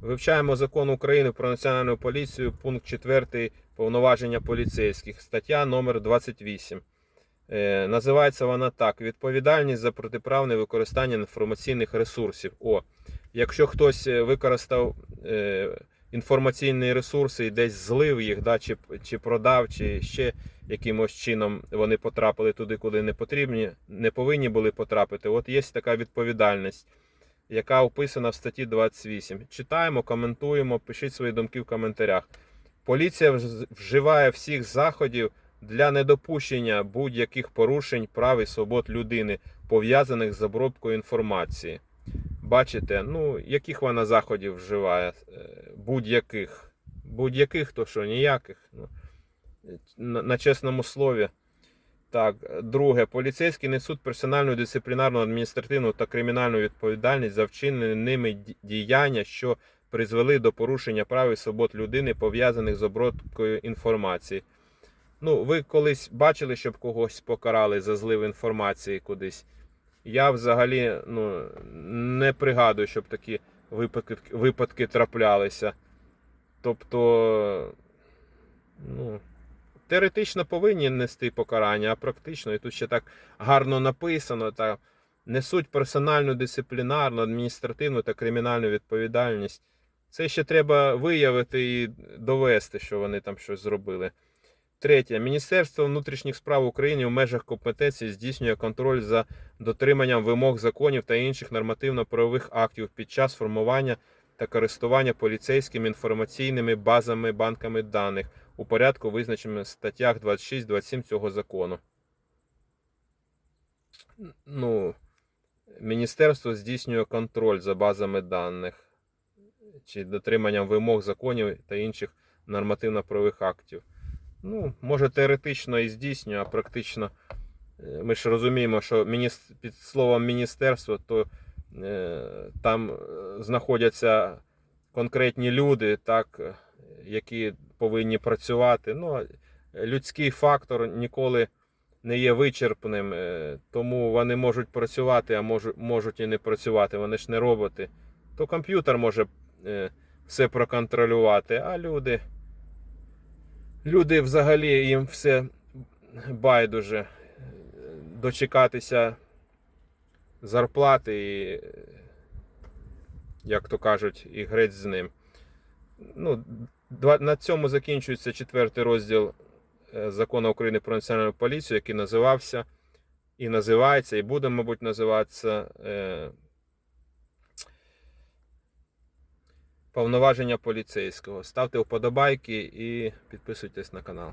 Вивчаємо закон України про національну поліцію, пункт 4 повноваження поліцейських, стаття номер 28. Е, називається вона так: відповідальність за протиправне використання інформаційних ресурсів. О, якщо хтось е, використав е, інформаційні ресурси і десь злив їх, да, чи, чи продав, чи ще якимось чином вони потрапили туди, куди не потрібні, не повинні були потрапити. От є така відповідальність, яка описана в статті 28. Читаємо, коментуємо, пишіть свої думки в коментарях. Поліція вживає всіх заходів для недопущення будь-яких порушень прав і свобод людини, пов'язаних з обробкою інформації. Бачите, ну, яких вона заходів вживає? Е, Будь-яких. Будь-яких, то що, ніяких. Ну, на, на чесному слові. Так, друге, поліцейські несуть персональну дисциплінарну, адміністративну та кримінальну відповідальність за вчинені ними діяння, що призвели до порушення прав і свобод людини, пов'язаних з обробкою інформації. Ну, ви колись бачили, щоб когось покарали за злив інформації кудись. Я взагалі ну, не пригадую, щоб такі випадки, випадки траплялися. Тобто, ну, теоретично повинні нести покарання, а практично, і тут ще так гарно написано, та несуть персональну дисциплінарну, адміністративну та кримінальну відповідальність. Це ще треба виявити і довести, що вони там щось зробили. Третє. Міністерство внутрішніх справ України в межах компетенції здійснює контроль за дотриманням вимог законів та інших нормативно-правових актів під час формування та користування поліцейськими інформаційними базами банками даних у порядку, визначеному в статтях 26-27 цього закону. Ну, Міністерство здійснює контроль за базами даних чи дотриманням вимог законів та інших нормативно-правових актів. Ну, може, теоретично і здійснює, а практично е, ми ж розуміємо, що під словом міністерство, то е, там е, знаходяться конкретні люди, так, які повинні працювати. Ну, людський фактор ніколи не є вичерпним, е, тому вони можуть працювати, а можуть, і не працювати. Вони ж не роботи. То комп'ютер може е, все проконтролювати, а люди. Люди взагалі їм все байдуже е, дочекатися зарплати і, як то кажуть, і грець з ним. Ну, на цьому закінчується четвертий розділ е, закону України про національну поліцію, який називався і називається, і буде, мабуть, називатися е, повноваження поліцейського. Ставте вподобайки і підписуйтесь на канал.